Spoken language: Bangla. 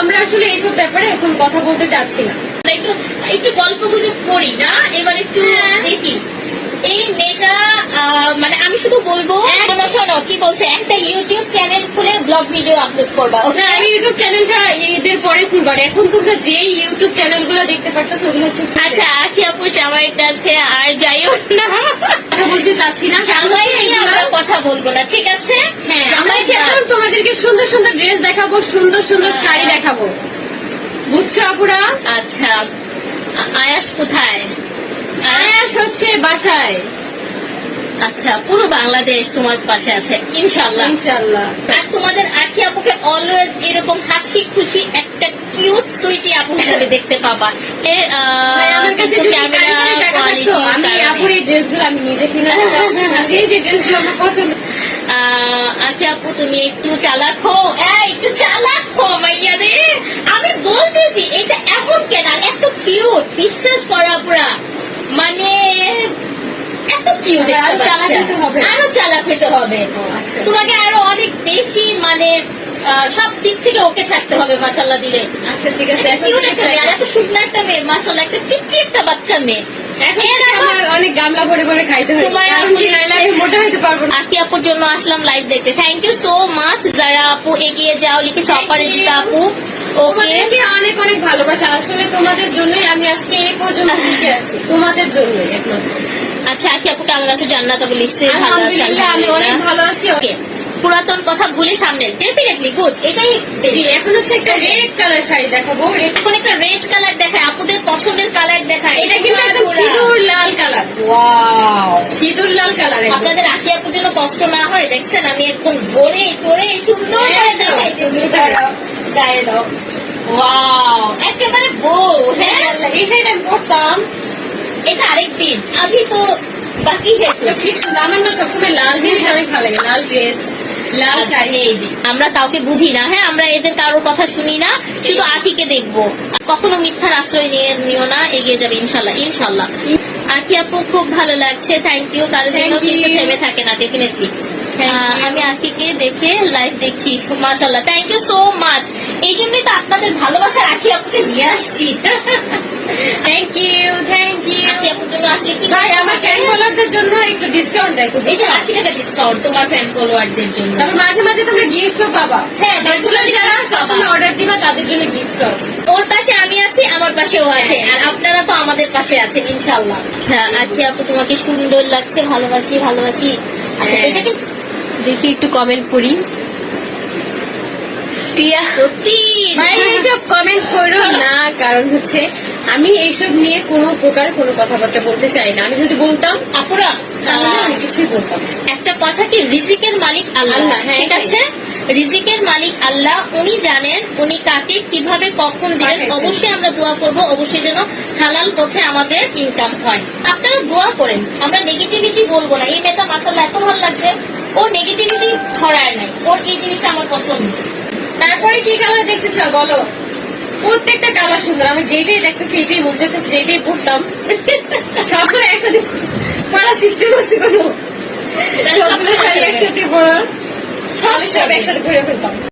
আমরা আসলে এইসব ব্যাপারে এখন কথা বলতে চাচ্ছি না। একটু একটু গল্প গুজব করি না এবার একটু হ্যাঁ। দেখি। এই মেয়েটা মানে আমি শুধু বলব শোনো কি বলছে? একটা ইউটিউব চ্যানেল খুলে ব্লগ ভিডিও আপলোড করবা না আমি ইউটিউব চ্যানেলটা ঈদের পরে খুলবার। এখন তোমরা যে ইউটিউব চ্যানেলগুলো দেখতে পারতো ওগুলো হচ্ছে আচ্ছা আখি আপুর জামাইটা আছে আর যাইও না। বলতে চাচ্ছি না। জামাই নিয়ে আমরা কথা বলব না ঠিক আছে? হ্যাঁ আমরা জামাই যেমন তোমাদেরকে সুন্দর সুন্দর ড্রেস দেখাবো সুন্দর সুন্দর হ্যাঁ। শাড়ি দেখাবো। বুঝছ আপুরা? আচ্ছা আয়াস কোথায়? আয়াস হচ্ছে বাসায়। আচ্ছা পুরো বাংলাদেশ তোমার পাশে আছে ইনশাল্লাহ ইনশাল্লাহ আর তোমাদের আখি আপুকে অলওয়েজ এরকম হাসি খুশি একটা কিউট সুইটি আপু হিসেবে দেখতে পাবা। এ আমার কিন্তু ক্যামেরা কারি কারি টাকা কোয়ালিটি আমি আপুর এই ড্রেসগুলো আমি নিজে কিনে নিতাম। যে যে ড্রেসগুলো আমার পছন্দ। আখি আপু তুমি একটু চালাক হো একটু চালাক হো মাইয়া রে। আমি বলতেছি এটা এমন কেন এত কিউট বিশ্বাস করা মানে কিউট আরও চালাক হতে হবে। আরও চালাক হতে হবে। আচ্ছা। তোমাকে আরও অনেক বেশি মানে সব দিক থেকে ওকে থাকতে হবে মাসাল্লাহ দিলে। আচ্ছা ঠিক আছে কিউট একটা মেয়ে আর এত শুকনো একটা মেয়ে মাসাল্লাহ একটা পিচ্ছি একটা বাচ্চা মেয়ে। অনেক গামলা ভরে ভরে খাইতে আপুর জন্য আসলাম লাইভ দেখতে। থ্যাংক ইউ সো মাচ যারা আপু এগিয়ে যাও লিখেছে Thank অপরাজিতা আপু। ওকে অনেক অনেক ভালোবাসা। আসলে তোমাদের জন্যই আমি আজকে এই পর্যন্ত আছি। তোমাদের জন্যই একমাত্র। আচ্ছা আপু কেমন আছো জান্নাত আপু লিখছে ভালো আছে আমি অনেক ভালো আছি। ওকে পুরাতন কথা ভুলে সামনে ডেফিনেটলি গুড এটাই এখন হচ্ছে একটা রেড কালার শাড়ি দেখাবো। এখন একটা রেড কালার দেখায় আপুদের পছন্দের কালার দেখায়। এটা কিন্তু একদম সিঁদুর লাল কালার ওয়াও সিঁদুর লাল কালার আপনাদের আকি আপুর জন্য কষ্ট না হয় দেখছেন আমি একদম ভরে করে সুন্দর করে দেখাইতেছি। গায়ে দাও ওয়াও একেবারে বউ হ্যাঁ? এই শাড়িটা পরতাম। এটা আরেকদিন। আমি তো বাকি আমার না সবসময় লাল জিনিস অনেক ভালো লাগে লাল ড্রেস লাল আচ্ছা, শাড়ি এই যে। আমরা কাউকে বুঝি না হ্যাঁ? আমরা এদের কারোর কথা শুনি না শুধু আখিকে দেখব। কখনো মিথ্যার আশ্রয় নিয়ে নিও না এগিয়ে যাবে ইনশাল্লাহ ইনশাল্লাহ। আখি আপু খুব ভালো লাগছে থ্যাংক ইউ কারোর জন্য কিছু থেমে থাকে না ডেফিনেটলি. আমি আখিকে দেখে লাইভ দেখছি মাশাল্লাহ থ্যাংক ইউ সো মাচ এই জন্যই তো আপনাদের ভালোবাসা আখি আপুকে নিয়ে আসছি। থ্যাংক ইউ ভাই আমার ফ্যান ফলোয়ারদের জন্য একটু ডিসকাউন্ট দেয় তো এই যে আশি টাকা ডিসকাউন্ট তোমার ফ্যান ফলোয়ারদের জন্য। তারপর মাঝে মাঝে তোমরা গিফটও পাবা। হ্যাঁ, মাঝে যারা সবসময় অর্ডার দিবা তাদের জন্য গিফট আছে। ওর পাশে আমি আছি আমার পাশেও আছে। আর আপনারা তো আমাদের পাশে আছেন ইনশাল্লাহ আচ্ছা আজকে আপু তোমাকে সুন্দর লাগছে ভালোবাসি ভালোবাসি। আচ্ছা হ্যাঁ। এটা কিন্তু দেখি একটু কমেন্ট করি। টিয়া। সত্যি? ভাই এইসব কমেন্ট করো না কারণ হচ্ছে আমি এইসব নিয়ে কোনো প্রকার কোনো কথাবার্তা বলতে চাই না। আমি যদি বলতাম আপুরা তাহলে আমি কিছুই বলতাম একটা কথা কি? রিজিকের মালিক আল্লাহ। হ্যাঁ, ঠিক আছে? রিজিকের মালিক আল্লাহ। উনি জানেন উনি কাকে কীভাবে কখন দিবেন। অবশ্যই আমরা দোয়া করব অবশ্যই যেন হালাল পথে আমাদের ইনকাম হয়। আপনারা দোয়া করেন আমরা নেগেটিভিটি বলব না। এই মেয়েটা মাসাল্লাহ এত ভালো লাগছে। ও নেগেটিভিটি ছড়ায় নাই। ওর এই জিনিসটা আমার পছন্দ। তারপরে কি কালার দেখতে চাও বলো? প্রত্যেকটা কালার সুন্দর। আমি যেটাই দেখতেছি এটাই বুঝতে যেটাই পড়তাম। সবগুলো একসাথে পড়ার সৃষ্টি করছি কোনো। সবগুলো শাড়ি একসাথে পড়ার সব সব একসাথে ঘুরে ফেলতাম।